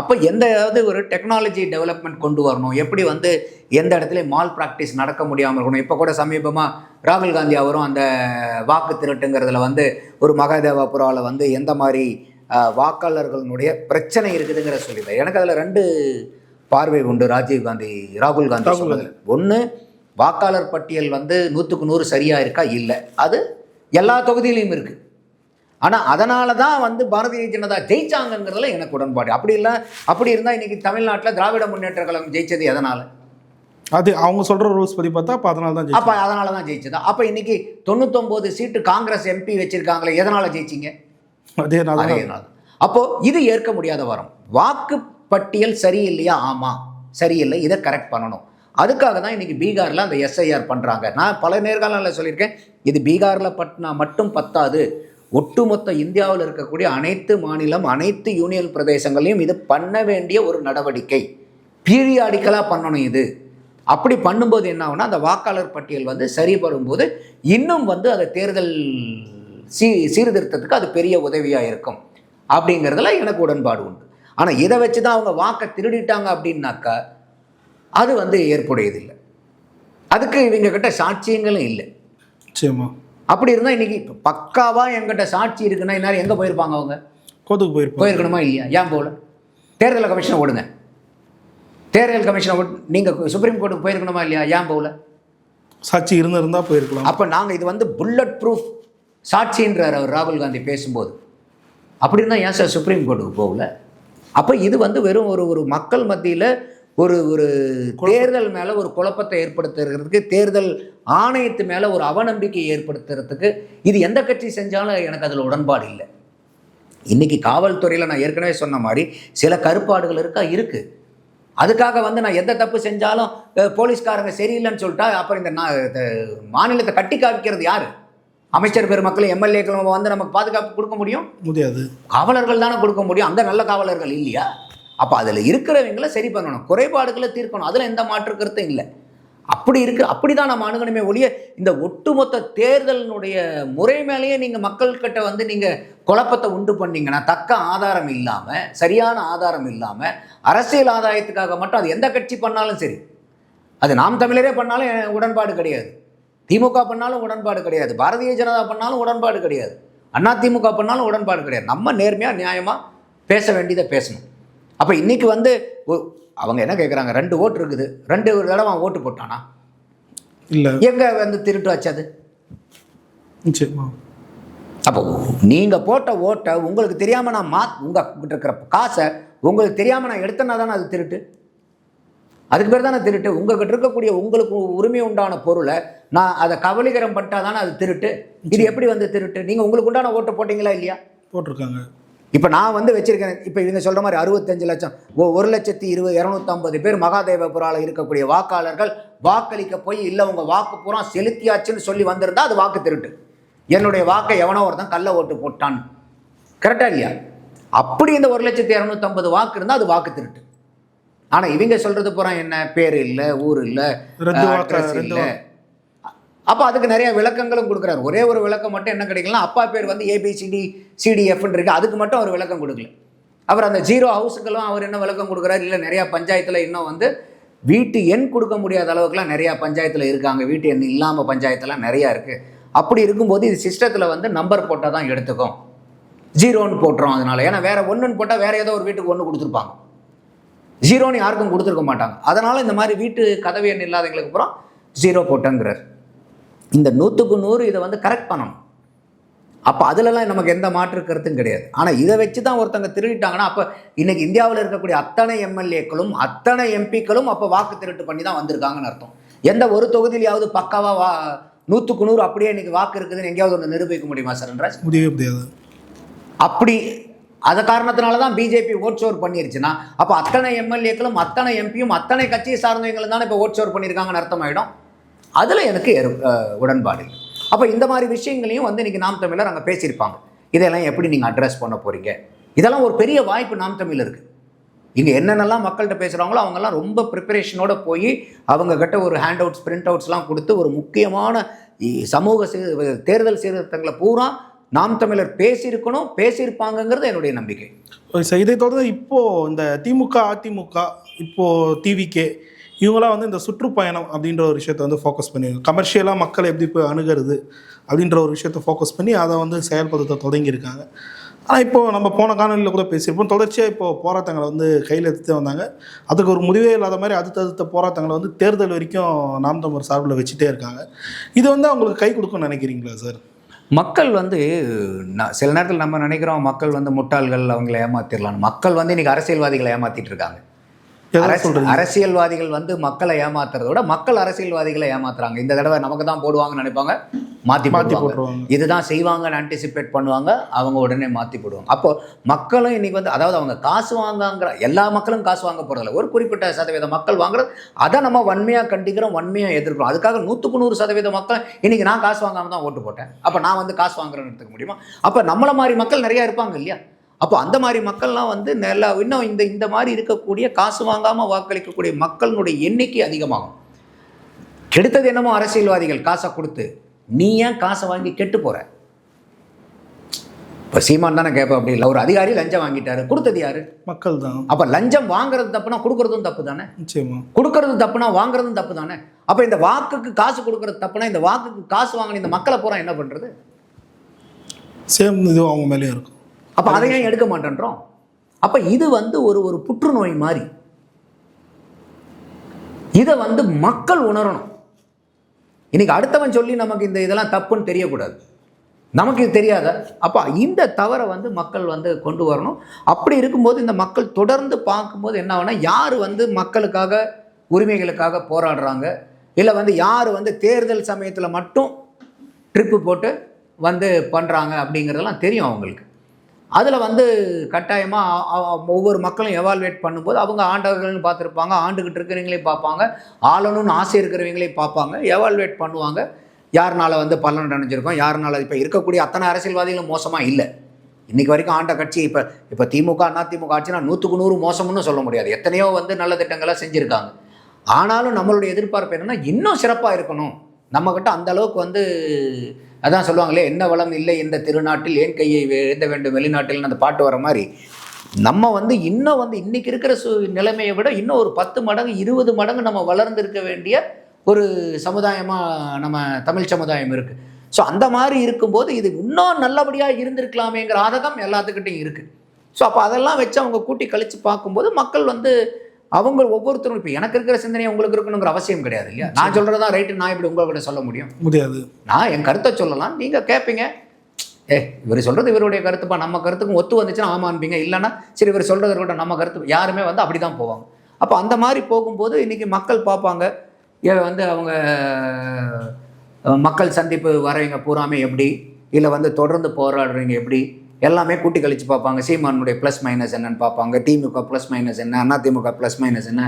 அப்போ எந்த ஏதாவது ஒரு டெக்னாலஜி டெவலப்மெண்ட் கொண்டு வரணும். எப்படி வந்து எந்த இடத்துல மால் ப்ராக்டிஸ் நடக்க முடியாமல் இருக்கணும். இப்போ கூட சமீபமாக ராகுல் காந்தி அவரும் அந்த வாக்கு திருட்டுங்கிறதுல வந்து ஒரு மகாதேவபுராவில் வந்து எந்த மாதிரி வாக்காளர்களுடைய பிரச்சனை இருக்குதுங்கிற சொல்லியிருந்தார். எனக்கு அதில் ரெண்டு பார்வை உண்டு. ராஜீவ் காந்தி ராகுல் காந்தி ராகுல் சொன்னதில் ஒன்று வாக்காளர் பட்டியல் வந்து நூற்றுக்கு நூறு சரியாக இருக்கா? இல்லை. அது எல்லா தொகுதியிலையும் இருக்குது ஆனால் அதனால தான் வந்து பாரதிய ஜனதா ஜெயிச்சாங்கங்கிறதுல எனக்கு உடன்பாடு. அப்படி இல்லை அப்படி இருந்தால் இன்னைக்கு தமிழ்நாட்டில் திராவிட முன்னேற்ற கழகம் ஜெயிச்சது எதனால்? அது அவங்க சொல்ற ரூல்ஸ் படி பார்த்தா அப்போ அதனால தான் அப்போ அதனால தான் ஜெயிச்சதா. அப்போ இன்னைக்கு தொண்ணூத்தொம்பது சீட்டு காங்கிரஸ் எம்பி வச்சிருக்காங்களே எதனால் ஜெயிச்சிங்க? அதே நான் அதே நாள். அப்போ இது ஏற்க முடியாத வரம். வாக்கு பட்டியல் சரியில்லையா? ஆமாம் சரியில்லை. இதை கரெக்ட் பண்ணணும். அதுக்காக தான் இன்னைக்கு பீகாரில் அந்த எஸ்ஐஆர் பண்ணுறாங்க நான் பல நேர்காணலில் சொல்லியிருக்கேன். இது பீகாரில் பட்டினா மட்டும் பத்தாது. ஒட்டுமொத்த இந்தியாவில் இருக்கக்கூடிய அனைத்து மாநிலம் அனைத்து யூனியன் பிரதேசங்களையும் இது பண்ண வேண்டிய ஒரு நடவடிக்கை. பீரியாடிக்கலாக பண்ணணும் இது. அப்படி பண்ணும்போது என்ன ஆகுனா அந்த வாக்காளர் பட்டியல் வந்து சரி வரும்போது இன்னும் வந்து அதை தேர்தல் சீ சீர்திருத்தத்துக்கு அது பெரிய உதவியாக இருக்கும். அப்படிங்கிறதுல எனக்கு உடன்பாடு உண்டு. ஆனால் இதை வச்சு தான் அவங்க வாக்கை திருடிட்டாங்க அப்படின்னாக்கா அது வந்து ஏற்புடையதில்லை. அதுக்கு இவங்க கிட்ட சாட்சியங்களும் இல்லை. நிச்சயமா. அப்படி இருந்தால் இன்னைக்கு இப்போ பக்காவாக எங்கிட்ட சாட்சி இருக்குன்னா இந்நேரம் எங்கே போயிருப்பாங்க அவங்க? கோத்துக்கு போயிருப்போம் போயிருக்கணுமா இல்லையா? ஏன் போகல? தேர்தல் கமிஷனை விடுங்க தேர்தல் கமிஷனை விட்டு நீங்கள் சுப்ரீம் கோர்ட்டுக்கு போயிருக்கணுமா இல்லையா? ஏன் போகல? சாட்சி இருந்திருந்தா போயிருக்கலாம். அப்போ நாங்கள் இது வந்து புல்லட் ப்ரூஃப் சாட்சின்றார் அவர் ராகுல் காந்தி பேசும்போது. அப்படி இருந்தால் ஏன் சார் சுப்ரீம் கோர்ட்டுக்கு போகல? அப்போ இது வந்து வெறும் ஒரு ஒரு மக்கள் மத்தியில் ஒரு ஒரு தேர்தல் மேலே ஒரு குழப்பத்தை ஏற்படுத்துறதுக்கு தேர்தல் ஆணையத்து மேலே ஒரு அவநம்பிக்கையை ஏற்படுத்துறதுக்கு இது எந்த கட்சி செஞ்சாலும் எனக்கு அதில் உடன்பாடு இல்லை. இன்னைக்கு காவல்துறையில் நான் ஏற்கனவே சொன்ன மாதிரி சில கருப்பாடுகள் இருக்கா? இருக்குது அதுக்காக வந்து நான் எந்த தப்பு செஞ்சாலும் போலீஸ்காரங்க சரியில்லைன்னு சொல்லிட்டா அப்புறம் இந்த மாநிலத்தை கட்டி காவிக்கிறது யார்? அமைச்சர் பெருமக்கள் எம்எல்ஏக்கள் வந்து நமக்கு பாதுகாப்பு கொடுக்க முடியும்? முடியாது. காவலர்கள் தானே கொடுக்க முடியும்? அங்கே நல்ல காவலர்கள் இல்லையா? அப்போ அதில் இருக்கிறவங்கள சரி பண்ணணும். குறைபாடுகளை தீர்க்கணும். அதில் எந்த மாற்று கருத்தும் இல்லை. அப்படி இருக்கு அப்படி தான் நம்ம அணுகணுமே ஒழிய இந்த ஒட்டுமொத்த தேர்தலினுடைய முறை மேலேயே நீங்கள் மக்கள்கிட்ட வந்து நீங்கள் குழப்பத்தை உண்டு பண்ணீங்கன்னா தக்க ஆதாரம் இல்லாமல் சரியான ஆதாரம் இல்லாமல் அரசியல் ஆதாயத்துக்காக மட்டும் அது எந்த கட்சி பண்ணாலும் சரி அது நாம் தமிழரே பண்ணாலும் உடன்பாடு கிடையாது. திமுக பண்ணாலும் உடன்பாடு கிடையாது. பாரதிய ஜனதா பண்ணாலும் உடன்பாடு கிடையாது. அண்ணா திமுக பண்ணாலும் உடன்பாடு கிடையாது. நம்ம நேர்மையாக நியாயமாக பேச வேண்டியதை பேசணும். அப்போ இன்னைக்கு வந்து அவங்க என்ன கேட்குறாங்க ரெண்டு ஓட்டு இருக்குது. ரெண்டு ஒரு தடவை அவன் ஓட்டு போட்டானா? இல்லை. எங்கே வந்து திருட்டு வச்சது நிச்சயமா. அப்போ நீங்கள் போட்ட ஓட்டை உங்களுக்கு தெரியாமல் நான் மா உங்கள் கிட்ட இருக்கிற காசை உங்களுக்கு தெரியாமல் நான் எடுத்தேன்னா தானே அது திருட்டு? அதுக்கு பேர் தானே திருட்டு? உங்ககிட்ட இருக்கக்கூடிய உங்களுக்கு உரிமை உண்டான பொருளை நான் அதை கபலீகரம் பண்ணிட்டா தானே அது திருட்டு? இது எப்படி வந்து திருட்டு? நீங்கள் உங்களுக்கு உண்டான ஓட்டை போட்டிங்களா இல்லையா? போட்டிருக்காங்க. இப்போ நான் வந்து வச்சிருக்கேன். இப்போ இவங்க சொல்கிற மாதிரி அறுபத்தஞ்சு லட்சம். ஒ- ஒரு லட்சத்தி இருபது இரநூத்தம்பது பேர் மகாதேவபுராவில் இருக்கக்கூடிய வாக்காளர்கள் வாக்களிக்க போய் இல்லை உங்கள் வாக்கு பூரா செலுத்தியாச்சுன்னு சொல்லி வந்திருந்தா அது வாக்கு திருட்டு. என்னுடைய வாக்கை எவனோ ஒருத்தன் கள்ள ஓட்டு போட்டான். கரெக்டா இல்லையா? அப்படி இந்த ஒரு லட்சத்தி இரநூத்தம்பது வாக்கு இருந்தால் அது வாக்கு திருட்டு. ஆனால் இவங்க சொல்கிறது பூரா என்ன? பேர் இல்லை ஊர் இல்லை இல்லை. அப்போ அதுக்கு நிறைய விளக்கங்களும் கொடுக்குறாரு. ஒரே ஒரு விளக்கம் மட்டும் என்ன கிடைக்கலாம் அப்பா பேர் வந்து ஏபிசிடி சிடிஎஃப்னு இருக்கு. அதுக்கு மட்டும் அவர் விளக்கம் கொடுக்கல. அவர் அந்த ஜீரோ ஹவுஸுக்கெல்லாம் அவர் என்ன விளக்கம் கொடுக்குறாரு? இல்லை நிறையா பஞ்சாயத்தில் இன்னும் வந்து வீட்டு எண் கொடுக்க முடியாத அளவுக்குலாம் நிறையா பஞ்சாயத்தில் இருக்காங்க. வீட்டு எண் இல்லாமல் பஞ்சாயத்துலாம் நிறையா இருக்குது அப்படி இருக்கும்போது இது சிஸ்டத்தில் வந்து நம்பர் போட்டால் தான் எடுத்துக்கும். ஜீரோன்னு போட்டுரும் அதனால. ஏன்னா வேறு ஒன்றுன்னு போட்டால் வேறு ஏதோ ஒரு வீட்டுக்கு ஒன்று கொடுத்துருப்பாங்க. ஜீரோன்னு யாருக்கும் கொடுத்துருக்க மாட்டாங்க. அதனால் இந்த மாதிரி வீட்டு கதவு எண் இல்லாதவங்களுக்கு அப்புறம் ஜீரோ போட்டங்கிறார். இந்த நூற்றுக்கு நூறு இதை வந்து கரெக்ட் பண்ணணும். அப்போ அதிலலாம் நமக்கு எந்த மாற்று கருத்தும் கிடையாது. ஆனால் இதை வச்சு தான் ஒருத்தங்க திருடிட்டாங்கன்னா அப்போ இன்னைக்கு இந்தியாவில் இருக்கக்கூடிய அத்தனை எம்எல்ஏக்களும் அத்தனை எம்பிக்களும் அப்போ வாக்கு திருட்டு பண்ணி தான் வந்திருக்காங்கன்னு அர்த்தம். எந்த ஒரு தொகுதியிலையாவது பக்காவாக வா நூற்றுக்கு நூறு அப்படியே இன்னைக்கு வாக்கு இருக்குதுன்னு எங்கேயாவது ஒன்று நிரூபிக்க முடியுமா சரண்ராஜ் முடியவே முடியாது. அப்படி அத காரணத்தினால தான் பிஜேபி ஓட் ஷோர் பண்ணிருச்சுன்னா அப்போ அத்தனை எம்எல்ஏக்களும் அத்தனை எம்பியும் அத்தனை கட்சியை சார்ந்தவங்களும் தானே இப்போ ஓட் ஷோர் பண்ணியிருக்காங்கன்னு அர்த்தமாயிடும். அதில் எனக்கு எரு- உடன்பாடு. அப்போ இந்த மாதிரி விஷயங்களையும் வந்து இன்றைக்கி நாம் தமிழர் அங்கே பேசியிருப்பாங்க. இதெல்லாம் எப்படி நீங்கள் அட்ரஸ் பண்ண போகிறீங்க இதெல்லாம் ஒரு பெரிய வாய்ப்பு நாம் தமிழ் இருக்குது இங்கே என்னென்னலாம் மக்கள்கிட்ட பேசுகிறாங்களோ அவங்கெல்லாம் ரொம்ப ப்ரிப்பரேஷனோட போய் அவங்கக்கிட்ட ஒரு ஹேண்ட் அவுட்ஸ் பிரிண்ட் அவுட்ஸ்லாம் கொடுத்து ஒரு முக்கியமான இ- சமூக சீர் தேர்தல் சீர்திருத்தங்களை பூரா நாம் தமிழர் பேசியிருக்கணும் பேசியிருப்பாங்கங்கிறது என்னுடைய நம்பிக்கை. இதை தொடர்ந்து இப்போது இந்த திமுக அதிமுக இப்போது டிவிகே இவங்களாம் வந்து இந்த சுற்றுப்பயணம் அப்படின்ற ஒரு விஷயத்தை வந்து ஃபோக்கஸ் பண்ணி கமர்ஷியலாக மக்களை எப்படி போய் அணுகிறது அப்படின்ற ஒரு விஷயத்தை ஃபோக்கஸ் பண்ணி அதை வந்து செயல்படுத்த தொடங்கியிருக்காங்க. ஆனால் இப்போது நம்ம போன காணொலியில் கூட பேசியிருப்போம். தொடர்ச்சியாக இப்போது போராட்டங்களை வந்து கையில் எடுத்துட்டு வந்தாங்க. அதுக்கு ஒரு முடிவே இல்லாத மாதிரி அடுத்தடுத்த போராட்டங்களை வந்து தேர்தல் வரைக்கும் நாம் தமிழர் சார்பில் வச்சுட்டே இருக்காங்க. இது வந்து அவங்களுக்கு கை கொடுக்கும்னு நினைக்கிறீங்களா சார் மக்கள் வந்து நான் சில நேரத்தில் நம்ம நினைக்கிறோம் மக்கள் வந்து முட்டாள்கள் அவங்கள ஏமாத்திடலாம் மக்கள் வந்து இன்றைக்கி அரசியல்வாதிகளை ஏமாற்றிட்டு இருக்காங்க. அரசியல்வாதிகள் வந்து மக்களை ஏமாத்துறத விட மக்கள் அரசியல்வாதிகளை ஏமாத்துறாங்க. இந்த தடவை நமக்கு தான் போடுவாங்கன்னு நினைப்பாங்க மாத்தி மாற்றி போடுவாங்க. போட்டுருவாங்க. இதுதான் செய்வாங்கன்னு ஆன்டிசிபேட் பண்ணுவாங்க அவங்க உடனே மாற்றி போடுவாங்க. அப்போ மக்களும் இன்னைக்கு வந்து அதாவது அவங்க காசு வாங்காங்கிற எல்லா மக்களும் காசு வாங்க போகிறதில்ல ஒரு குறிப்பிட்ட சதவீத மக்கள் வாங்குறது அதை நம்ம வன்மையாக கண்டிக்கிறோம் வன்மையாக எதிர்க்கிறோம். அதுக்காக நூற்றுக்கு நூறு சதவீத மக்கள் இன்னைக்கு நான் காசு வாங்காம தான் ஓட்டு போட்டேன். அப்போ நான் வந்து காசு வாங்குறேன்னு எடுத்துக்க முடியுமா? அப்போ நம்மள மாதிரி மக்கள் நிறைய இருப்பாங்க இல்லையா? அப்போ அந்த மாதிரி மக்கள்லாம் வந்து நல்லா இன்னும் இந்த இந்த மாதிரி இருக்கக்கூடிய காசு வாங்காமல் வாக்களிக்கக்கூடிய மக்களினுடைய எண்ணிக்கை அதிகமாகும். கெடுத்தது என்னமோ அரசியல்வாதிகள் காசை கொடுத்து நீ ஏன் காசை வாங்கி கெட்டு போற? இப்போ சீமான் தானே கேட்ப அப்படி இல்லை. ஒரு அதிகாரி லஞ்சம் வாங்கிட்டாரு கொடுத்தது யாரு? மக்கள் தான். அப்போ லஞ்சம் வாங்குறது தப்புனா கொடுக்கறதும் தப்பு தானே? நிச்சயமா. கொடுக்கறது தப்புனா வாங்குறதும் தப்பு தானே? அப்போ இந்த வாக்குக்கு காசு கொடுக்கறது தப்புனா இந்த வாக்குக்கு காசு வாங்கின இந்த மக்களை பூரா என்ன பண்ணுறது சேம் இது அவங்க மேலேயும் இருக்கும். அப்போ அதை ஏன் எடுக்க மாட்டேன்றோம்? அப்போ இது வந்து ஒரு ஒரு புற்றுநோய் மாதிரி. இதை வந்து மக்கள் உணரணும். இன்னைக்கு அடுத்தவன் சொல்லி நமக்கு இந்த இதெல்லாம் தப்புன்னு தெரியக்கூடாது. நமக்கு இது தெரியாத? அப்போ இந்த தவறை வந்து மக்கள் வந்து கொண்டு வரணும். அப்படி இருக்கும்போது இந்த மக்கள் தொடர்ந்து பார்க்கும்போது என்ன ஆகுனா யார் வந்து மக்களுக்காக உரிமைகளுக்காக போராடுறாங்க? இல்லை வந்து யார் வந்து தேர்தல் சமயத்தில் மட்டும் ட்ரிப்பு போட்டு வந்து பண்ணுறாங்க அப்படிங்கிறதெல்லாம் தெரியும் அவங்களுக்கு. அதில் வந்து கட்டாயமாக ஒவ்வொரு மக்களும் எவால்வேட் பண்ணும்போது அவங்க ஆண்டவர்கள்னு பார்த்துருப்பாங்க. ஆண்டுகிட்டு இருக்கிறவங்களையும் பார்ப்பாங்க. ஆளணும்னு ஆசை இருக்கிறவங்களையும் பார்ப்பாங்க. எவால்வேட் பண்ணுவாங்க. யாருனால வந்து பலன் அடைஞ்சிருக்கோம்? யாருனால இப்போ இருக்கக்கூடிய அத்தனை அரசியல்வாதிகளும் மோசமாக இல்லை. இன்றைக்கி வரைக்கும் ஆண்ட கட்சி இப்போ இப்போ திமுக அதிமுக ஆட்சினா நூற்றுக்கு நூறு மோசம்னு சொல்ல முடியாது. எத்தனையோ வந்து நல்ல திட்டங்களை செஞ்சுருக்காங்க. ஆனாலும் நம்மளுடைய எதிர்பார்ப்பு என்னென்னா இன்னும் சிறப்பாக இருக்கணும். நம்மக்கிட்ட அந்த அளவுக்கு வந்து அதான் சொல்லுவாங்களே என்ன வளம் இல்லை இந்த திருநாட்டில் ஏன் கையை எழுத வேண்டும்? வெளிநாட்டில்னு அந்த பாட்டு வர மாதிரி. நம்ம வந்து இன்னும் வந்து இன்னைக்கு இருக்கிற சு நிலைமையை விட இன்னும் ஒரு பத்து மடங்கு இருபது மடங்கு நம்ம வளர்ந்திருக்க வேண்டிய ஒரு சமுதாயமாக நம்ம தமிழ் சமுதாயம் இருக்குது ஸோ அந்த மாதிரி இருக்கும்போது இது இன்னும் நல்லபடியாக இருந்திருக்கலாமேங்கிற ஆதகம் எல்லாத்துக்கிட்டையும் இருக்குது ஸோ அப்போ அதெல்லாம் வச்சு அவங்க கூட்டி கழித்து பார்க்கும்போது மக்கள் வந்து அவங்க ஒவ்வொருத்தரும் இப்போ எனக்கு இருக்கிற சிந்தனை உங்களுக்கு இருக்கணுங்கிற அவசியம் கிடையாது இல்லையா? நான் சொல்கிறதா ரைட்டு நான் இப்படி உங்கள்கிட்ட சொல்ல முடியும்? முடியாது. நான் என் கருத்தை சொல்லலாம் நீங்கள் கேட்பீங்க ஏ இவர் சொல்கிறது இவருடைய கருத்துப்பா நம்ம கருத்துக்கும் ஒத்து வந்துச்சுன்னா ஆமான்பீங்க இல்லைன்னா சரி இவர் சொல்கிறது இருக்கட்டும் நம்ம கருத்து யாருமே வந்து அப்படி தான் போவாங்க. அப்போ அந்த மாதிரி போகும்போது இன்றைக்கி மக்கள் பார்ப்பாங்க ஏ வந்து அவங்க மக்கள் சந்திப்பு வரவங்க பூராமே எப்படி? இல்லை வந்து தொடர்ந்து போராடுறவங்க எப்படி? எல்லாமே கூட்டி கழிச்சு பார்ப்பாங்க. சீமானுடைய ப்ளஸ் மைனஸ் என்னன்னு பார்ப்பாங்க. திமுக ப்ளஸ் மைனஸ் என்ன? அதிமுக ப்ளஸ் மைனஸ் என்ன?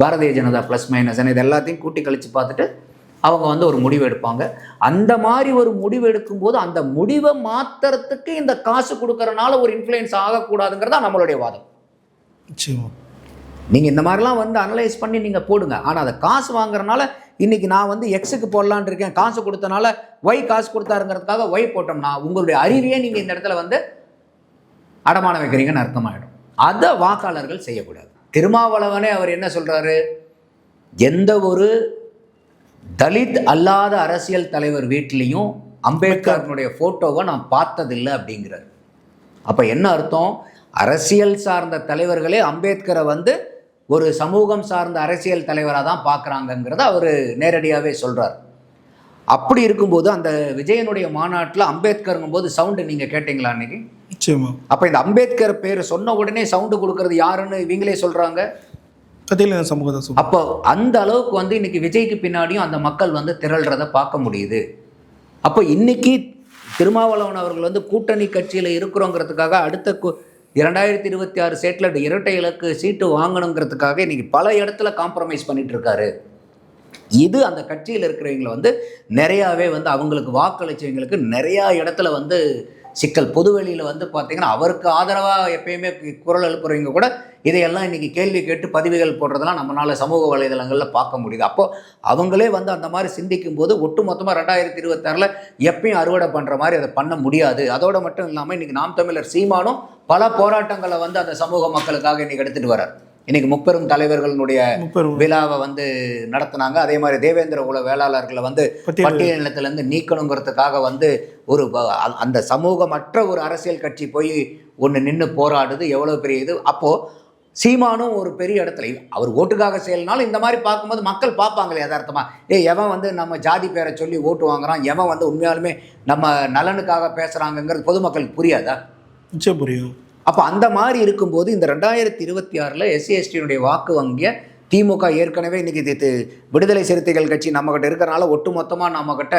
பாரதிய ஜனதா ப்ளஸ் மைனஸ் என்ன? இது எல்லாத்தையும் கூட்டி கழிச்சு பார்த்துட்டு அவங்க வந்து ஒரு முடிவு எடுப்பாங்க. அந்த மாதிரி ஒரு முடிவு எடுக்கும்போது அந்த முடிவை மாத்துறதுக்கு இந்த காசு கொடுக்கறனால ஒரு இன்ஃப்ளூயன்ஸ் ஆகக்கூடாதுங்கிறதா நம்மளுடைய வாதம். நீங்கள் இந்த மாதிரிலாம் வந்து அனலைஸ் பண்ணி நீங்கள் போடுங்க. ஆனால் அதை காசு வாங்குறனால இன்னைக்கு நான் வந்து எக்ஸுக்கு போடலான்னு இருக்கேன். காசு கொடுத்தனால ஒய் காசு கொடுத்தாருங்கிறதுக்காக ஒய் போட்டோம்னா உங்களுடைய அறிவையே நீங்கள் இந்த இடத்துல வந்து அடமானம் வைக்கிறீங்கன்னு அர்த்தமாயிடும். அதை வாக்காளர்கள் செய்யக்கூடாது. திருமாவளவனே அவர் என்ன சொல்கிறாரு எந்த ஒரு தலித் அல்லாத அரசியல் தலைவர் வீட்லேயும் அம்பேத்கர்னுடைய ஃபோட்டோவை நான் பார்த்ததில்லை அப்படிங்கிறார். அப்போ என்ன அர்த்தம்? அரசியல் சார்ந்த தலைவர்களே அம்பேத்கரை வந்து ஒரு சமூகம் சார்ந்த அரசியல் தலைவராக தான் பார்க்குறாங்கங்கிறத அவர் நேரடியாகவே சொல்கிறார் அப்படி இருக்கும்போது அந்த விஜயனுடைய மாநாட்டில் அம்பேத்கருங்கும் போது சவுண்டு நீங்கள் கேட்டிங்களா அன்னைக்கு? நிச்சயமா. அப்போ இந்த அம்பேத்கர் பேர் சொன்ன உடனே சவுண்டு கொடுக்கறது யாருன்னு இவங்களே சொல்கிறாங்க பட்டியலின சமூகத்தை அப்போ அந்த அளவுக்கு வந்து இன்னைக்கு விஜய்க்கு பின்னாடியும் அந்த மக்கள் வந்து திரள்றத பார்க்க முடியுது. அப்போ இன்னைக்கு திருமாவளவன் அவர்கள் வந்து கூட்டணி கட்சியில் இருக்கிறோங்கிறதுக்காக அடுத்த இரண்டாயிரத்தி இருபத்தி ஆறு சேட்டில் இரட்டை இலக்கு சீட்டு வாங்கணுங்கிறதுக்காக இன்னைக்கு பல இடத்துல காம்ப்ரமைஸ் பண்ணிட்டு இருக்காரு இது அந்த கட்சியில் இருக்கிறவங்களை வந்து நிறையாவே வந்து அவங்களுக்கு வாக்களிச்சவங்களுக்கு நிறையா இடத்துல வந்து சிக்கல் பொதுவெளியில் வந்து பார்த்திங்கன்னா அவருக்கு ஆதரவாக எப்பயுமே குரல் எழுப்புறவங்க கூட இதையெல்லாம் இன்றைக்கி கேள்வி கேட்டு பதிவுகள் போடுறதெல்லாம் நம்மளால சமூக வலைதளங்களில் பார்க்க முடியுது. அப்போது அவங்களே வந்து அந்த மாதிரி சிந்திக்கும் போது ஒட்டு மொத்தமாக ரெண்டாயிரத்தி இருபத்தாறில் எப்பயும் அறுவடை பண்ணுற மாதிரி அதை பண்ண முடியாது. அதோடு மட்டும் இல்லாமல் இன்றைக்கி நாம் தமிழர் சீமானும் பல போராட்டங்களை வந்து அந்த சமூக மக்களுக்காக இன்றைக்கி எடுத்துகிட்டு வரார் இன்னைக்கு முப்பெரும் தலைவர்களுடைய விழாவை வந்து நடத்துனாங்க. அதே மாதிரி தேவேந்திர குல வேளாளர்களை வந்து பட்டியல் பட்டியலினத்திலேருந்து நீக்கணுங்கிறதுக்காக வந்து ஒரு அந்த சமூகமற்ற ஒரு அரசியல் கட்சி போய் ஒன்று நின்று போராடுது. எவ்வளோ பெரிய இது. அப்போது சீமானும் ஒரு பெரிய இடத்துல அவர் ஓட்டுக்காக செய்யலனாலும் இந்த மாதிரி பார்க்கும்போது மக்கள் பார்ப்பாங்களே யதார்த்தமா. ஏய் எவன் வந்து நம்ம ஜாதி பேரை சொல்லி ஓட்டு வாங்குறான்? எவன் வந்து உண்மையாலுமே நம்ம நலனுக்காக பேசுகிறாங்கங்கிறது பொதுமக்களுக்கு புரியாதா? நிச்சயம் புரியும். அப்போ அந்த மாதிரி இருக்கும்போது இந்த ரெண்டாயிரத்தி இருபத்தி ஆறில் எஸ்சி எஸ்டியினுடைய வாக்கு வங்கியை திமுக ஏற்கனவே இது விடுதலை சிறுத்தைகள் கட்சி நம்மக்கிட்ட இருக்கிறனால ஒட்டு மொத்தமாக நம்மக்கிட்ட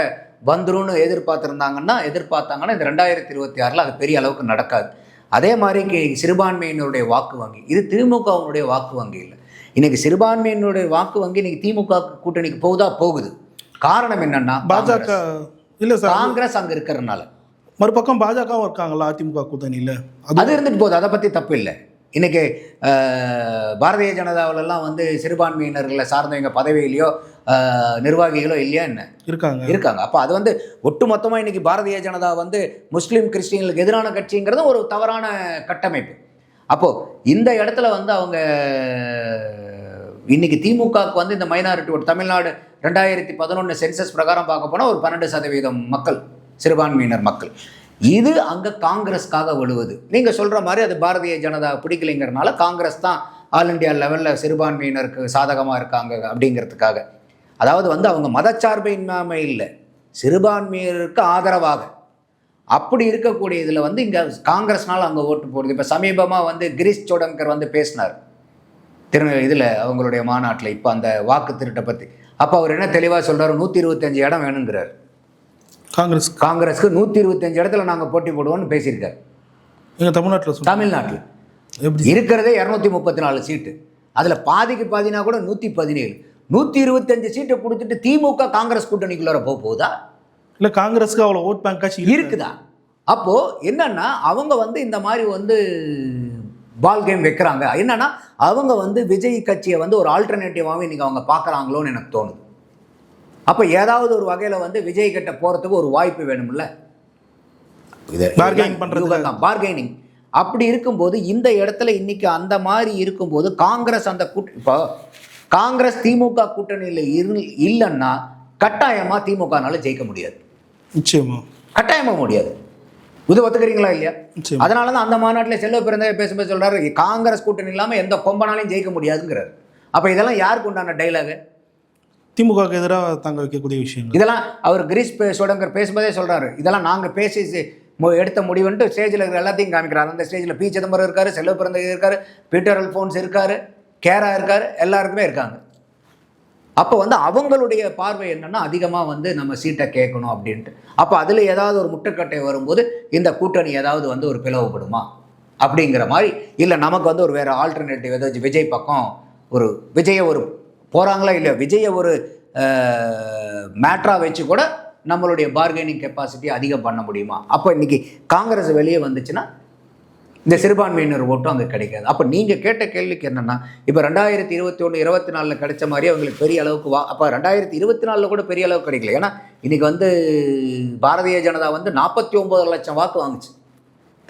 வந்துரும்னு எதிர்பார்த்துருந்தாங்கன்னா எதிர்பார்த்தாங்கன்னா இந்த ரெண்டாயிரத்தி இருபத்தி ஆறில் அது பெரிய அளவுக்கு நடக்காது. அதே மாதிரி சிறுபான்மையினருடைய வாக்கு வங்கி இது திமுகவினுடைய வாக்கு வங்கி இல்லை. இன்னைக்கு சிறுபான்மையினுடைய வாக்கு வங்கி இன்னைக்கு திமுக கூட்டணிக்கு போகுதா? போகுது. காரணம் என்னன்னா பாஜக இல்ல சார் காங்கிரஸ் அங்கே இருக்கிறதுனால. மறுபக்கம் பாஜகவும் இருக்காங்களா அதிமுக கூட்டணியில? அது இருந்துட்டு போகுது. அதை பற்றி தப்பு இல்லை. இன்னைக்கு அஹ், பாரதிய ஜனதாவிலலாம் வந்து சிறுபான்மையினர்களை சார்ந்தவங்க பதவியிலையோ நிர்வாகிகளோ இல்லையா என்ன? இருக்காங்க. இருக்காங்க. அப்போ அது வந்து ஒட்டுமொத்தமாக இன்னைக்கு பாரதிய ஜனதா வந்து முஸ்லீம் கிறிஸ்டின்களுக்கு எதிரான கட்சிங்கிறது ஒரு தவறான கட்டமைப்பு. அப்போது இந்த இடத்துல வந்து அவங்க இன்னைக்கு திமுகவுக்கு வந்து இந்த மைனாரிட்டி ஓட்டு தமிழ்நாடு ரெண்டாயிரத்தி பதினொன்று சென்சஸ் பிரகாரம் பார்க்க போனால் ஒரு பன்னெண்டு சதவீதம் மக்கள். சிறுபான்மையினர் மக்கள். இது அங்கே காங்கிரஸ்க்காக விழுவுது நீங்கள் சொல்கிற மாதிரி அது பாரதிய ஜனதா பிடிக்கலைங்கிறனால காங்கிரஸ் தான் ஆல் இண்டியா லெவலில் சிறுபான்மையினருக்கு சாதகமாக இருக்காங்க அப்படிங்கிறதுக்காக. அதாவது வந்து அவங்க மதச்சார்பின்மை இல்லை. சிறுபான்மையினருக்கு ஆதரவாக. அப்படி இருக்கக்கூடிய இதில் வந்து இங்கே காங்கிரஸ்னால அங்கே ஓட்டு போடுது. இப்போ சமீபமாக வந்து கிரீஷ் சோடங்கர் வந்து பேசினார். திரு இதில் அவங்களுடைய மாநாட்டில் இப்போ அந்த வாக்கு திருட்டை பற்றி அப்போ அவர் என்ன தெளிவாக சொல்கிறார் நூற்றி இருபத்தஞ்சு இடம் வேணுங்கிறார். காங்கிரஸ். காங்கிரஸ்க்கு நூற்றி இருபத்தஞ்சு இடத்துல நாங்கள் போட்டி போடுவோம்னு பேசியிருக்காரு. எங்க தமிழ்நாட்டுல தமிழ்நாட்டில். எப்படி இருக்கிறதே இரநூத்தி முப்பத்தி நாலு சீட்டு. அதில் பாதிக்கு பாதினா கூட நூற்றி பதினேழு நூற்றி இருபத்தஞ்சு சீட்டை கொடுத்துட்டு திமுக காங்கிரஸ் கூட்டணிக்குள்ளார போக போகுதா இல்ல காங்கிரஸ்க்கு அவ்வளவு ஓட் பேங்க் காட்சி இருக்கு இருக்குதா? அப்போ என்னன்னா அவங்க வந்து இந்த மாதிரி வந்து பால் கேம் வைக்கிறாங்க. என்னன்னா அவங்க வந்து விஜய் கட்சியை வந்து ஒரு ஆல்டர்னேட்டிவாகவும் இன்னைக்கு அவங்க பார்க்குறாங்களோன்னு எனக்கு தோணுது. அப்போ ஏதாவது ஒரு வகையில் வந்து விஜய் கிட்ட போகிறதுக்கு ஒரு வாய்ப்பு வேணும்ல? இது Bargaining பண்றதுக்கு. தான் பார்கெனிங் அப்படி இருக்கும்போது இந்த இடத்துல இன்னைக்கு அந்த மாதிரி இருக்கும்போது காங்கிரஸ் அந்த கூட்ட இப்போ காங்கிரஸ் திமுக கூட்டணியில் இரு இல்லைன்னா கட்டாயமாக திமுகனால ஜெயிக்க முடியாது. நிச்சயமா. கட்டாயமா முடியாது. இது ஒத்துக்கிறீங்களா இல்லையா? அதனால தான் அந்த மாநாட்டில் செல்வ பிறந்த பேசும்போது சொல்றாரு காங்கிரஸ் கூட்டணி இல்லாமல் எந்த கொம்பனாலையும் ஜெயிக்க முடியாதுங்கிறார். அப்போ இதெல்லாம் யாருக்கு உண்டான டைலாகு திமுக எதிராக தங்க வைக்கக்கூடிய விஷயங்கள். இதெல்லாம் அவர் கிரீஷ் பே- சோடங்கர் பேசும்போதே சொல்கிறாரு இதெல்லாம் நாங்கள் பேசி மு- எடுத்த முடிவுன்ட்டு ஸ்டேஜில் இருக்கிற எல்லாத்தையும் காமிக்கிறார். அந்த ஸ்டேஜில் பி. சிதம்பரம் இருக்கார் செல்வ பிறந்த இருக்கார் பீட்டர் அல்ஃபோன்ஸ் இருக்கார் கேரா இருக்கார் எல்லாருக்குமே இருக்காங்க. அப்போ வந்து அவங்களுடைய பார்வை என்னன்னா அதிகமாக வந்து நம்ம சீட்டை கேட்கணும் அப்படின்ட்டு. அப்போ அதில் ஏதாவது ஒரு முட்டுக்கட்டை வரும்போது இந்த கூட்டணி ஏதாவது வந்து ஒரு பிளவுபடுமா? அப்படிங்கிற மாதிரி இல்லை நமக்கு வந்து ஒரு வேறு ஆல்டர்னேட்டிவ் ஏதாச்சும் விஜய் பக்கம் ஒரு விஜயை ஒரு போகிறாங்களா இல்லையா? விஜயை ஒரு மேட்ரா வச்சு கூட நம்மளுடைய பார்கெனிங் கெப்பாசிட்டி அதிகம் பண்ண முடியுமா? அப்போ இன்றைக்கி காங்கிரஸ் வெளியே வந்துச்சுன்னா இந்த சிறுபான்மையினர் ஓட்டும் அங்கே கிடைக்காது. அப்போ நீங்கள் கேட்ட கேள்விக்கு என்னென்னா இப்போ ரெண்டாயிரத்தி இருபத்தி ஒன்று இருபத்தி நாலில் கிடைச்ச மாதிரி அவங்களுக்கு பெரிய அளவுக்கு வா அப்போ ரெண்டாயிரத்தி இருபத்தி நாலில் கூட பெரிய அளவுக்கு கிடைக்கல. ஏன்னா இன்றைக்கி வந்து பாரதிய ஜனதா வந்து நாற்பத்தி ஒம்பது லட்சம் வாக்கு வாங்குச்சு.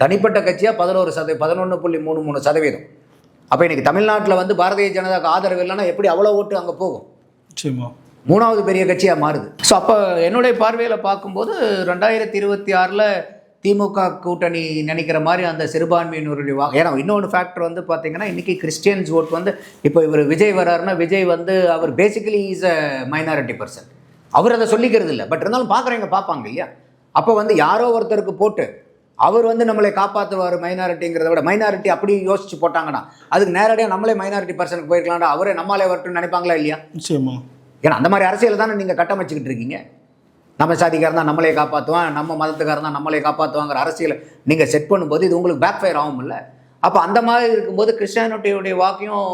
தனிப்பட்ட கட்சியாக பதினோரு சதவீதம் பதினொன்று புள்ளி மூணு மூணு சதவீதம். அப்போ இன்றைக்கி தமிழ்நாட்டில் வந்து பாரதிய ஜனதாக்கு ஆதரவு இல்லைன்னா எப்படி அவ்வளோ ஓட்டு அங்கே போகும்? நிச்சயமா. மூணாவது பெரிய கட்சியாக மாறுது. ஸோ அப்போ என்னுடைய பார்வையில் பார்க்கும்போது ரெண்டாயிரத்தி இருபத்தி ஆறில் திமுக கூட்டணி நினைக்கிற மாதிரி அந்த சிறுபான்மையினருடைய வா ஏன்னா இன்னொன்று ஃபேக்டர் வந்து பார்த்தீங்கன்னா இன்றைக்கி கிறிஸ்டியன்ஸ் ஓட் வந்து இப்போ இவர் விஜய் வராருன்னா விஜய் வந்து அவர் basically is a minority person அவர் அதை சொல்லிக்கிறது இல்லை பட் இருந்தாலும் பார்க்குறவங்க பார்ப்பாங்க இல்லையா? அப்போ வந்து யாரோ ஒருத்தருக்கு போட்டு அவர் வந்து நம்மளை காப்பாற்றுவார் மைனாரிட்டிங்கிறத விட மைனாரிட்டி அப்படி யோசிச்சு போட்டாங்கன்னா அதுக்கு நேரடியாக நம்மளே மைனாரிட்டி பர்சனுக்கு போயிருக்கலாம்டா அவரே நம்மளே வரட்டும்னு நினைப்பாங்களா இல்லையா? நிச்சயமா. ஏன்னா அந்த மாதிரி அரசியல் தானே நீங்கள் கட்டமைச்சுக்கிட்டு இருக்கீங்க. நம்ம சாதிக்காரன் தான் நம்மளே காப்பாற்றுவான் நம்ம மதத்துக்காரன் தான் நம்மளே காப்பாற்றுவாங்கிற அரசியலை நீங்கள் செட் பண்ணும்போது இது உங்களுக்கு பேக் ஃபயர் ஆகும்ல. அப்போ அந்த மாதிரி இருக்கும்போது கிறிஸ்டியானிட்டியுடைய வாக்கையும்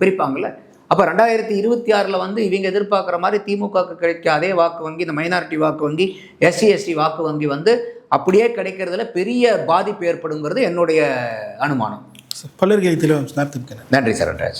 பிரிப்பாங்கல்ல? அப்போ ரெண்டாயிரத்தி இருபத்தி ஆறில் வந்து இவங்க எதிர்பார்க்குற மாதிரி திமுகவுக்கு கிடைக்க அதே வாக்கு வங்கி இந்த மைனாரிட்டி வாக்கு வங்கி எஸ்சி எஸ்டி வாக்கு வங்கி வந்து அப்படியே கிடைக்கிறதுல பெரிய பாதிப்பு ஏற்படுங்கிறது என்னுடைய அனுமானம். தெளிவாக நேரத்துக்கு நன்றி சரண்ராஜ்